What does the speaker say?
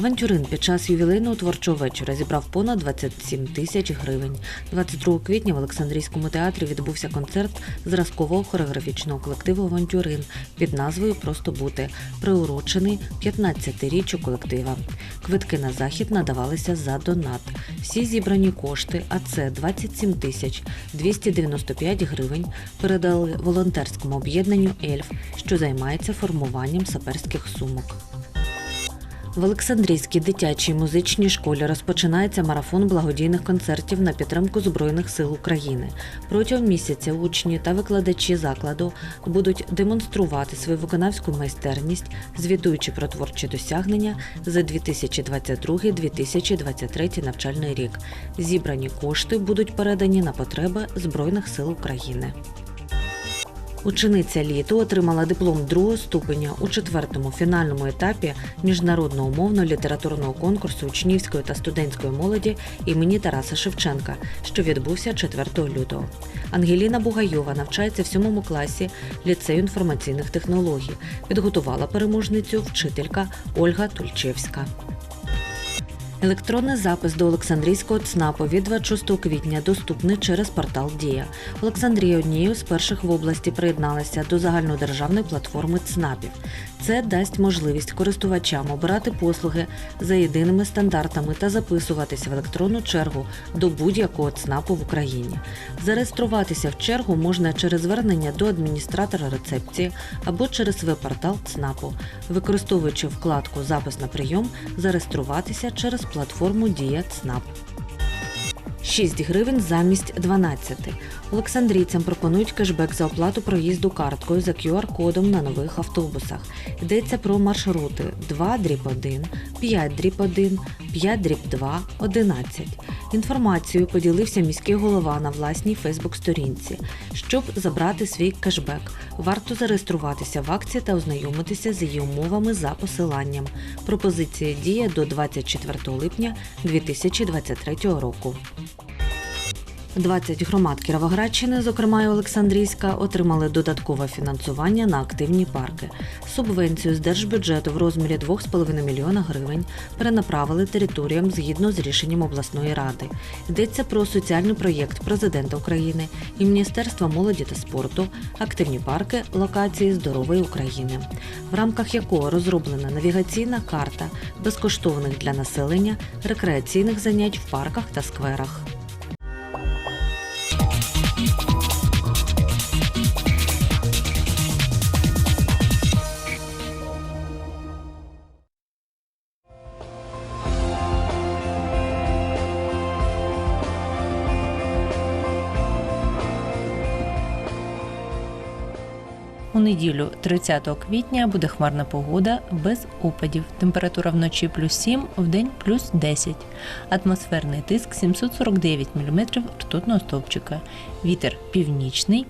Авантюрин під час ювілейного творчого вечора зібрав понад 27 тисяч гривень. 22 квітня в Олександрійському театрі відбувся концерт зразкового хореографічного колективу Авантюрин під назвою Просто бути, приурочений 15-річчю колектива. Квитки на захід надавалися за донат. Всі зібрані кошти, а це 27 тисяч 295 гривень, передали волонтерському об'єднанню Ельф, що займається формуванням саперських сумок. В Олександрійській дитячій музичній школі розпочинається марафон благодійних концертів на підтримку Збройних сил України. Протягом місяця учні та викладачі закладу будуть демонструвати свою виконавську майстерність, звітуючи про творчі досягнення за 2022-2023 навчальний рік. Зібрані кошти будуть передані на потреби Збройних сил України. Учениця літу отримала диплом другого ступеня у четвертому фінальному етапі міжнародного умовно-літературного конкурсу учнівської та студентської молоді імені Тараса Шевченка, що відбувся 4 лютого. Ангеліна Бугайова навчається в сьомому класі ліцею інформаційних технологій. Підготувала переможницю вчителька Ольга Тульчевська. Електронний запис до Олександрійського ЦНАПу від 26 квітня доступний через портал Дія. Олександрія однією з перших в області приєдналася до загальнодержавної платформи ЦНАПів. Це дасть можливість користувачам обирати послуги за єдиними стандартами та записуватися в електронну чергу до будь-якого ЦНАПу в Україні. Зареєструватися в чергу можна через звернення до адміністратора рецепції або через веб-портал ЦНАПу, використовуючи вкладку Запис на прийом, зареєструватися через платформу Дія ЦНАП. 6 гривень замість 12. Олександрійцям пропонують кешбек за оплату проїзду карткою за QR-кодом на нових автобусах. Йдеться про маршрути 2 дріб 1, 5 дріб 1, 5 дріб 2, 11. Інформацією поділився міський голова на власній Фейсбук-сторінці. Щоб забрати свій кешбек, варто зареєструватися в акції та ознайомитися з її умовами за посиланням. Пропозиція діє до 24 липня 2023 року. 20 громад Кіровоградщини, зокрема і Олександрійська, отримали додаткове фінансування на активні парки. Субвенцію з держбюджету в розмірі 2,5 мільйона гривень перенаправили територіям згідно з рішенням обласної ради. Йдеться про соціальний проєкт президента України і Міністерства молоді та спорту Активні парки локації здорової України, в рамках якого розроблена навігаційна карта безкоштовних для населення рекреаційних занять в парках та скверах. У неділю 30 квітня буде хмарна погода без опадів. Температура вночі плюс 7, в день плюс 10. Атмосферний тиск 749 мм ртутного стовпчика. Вітер північний,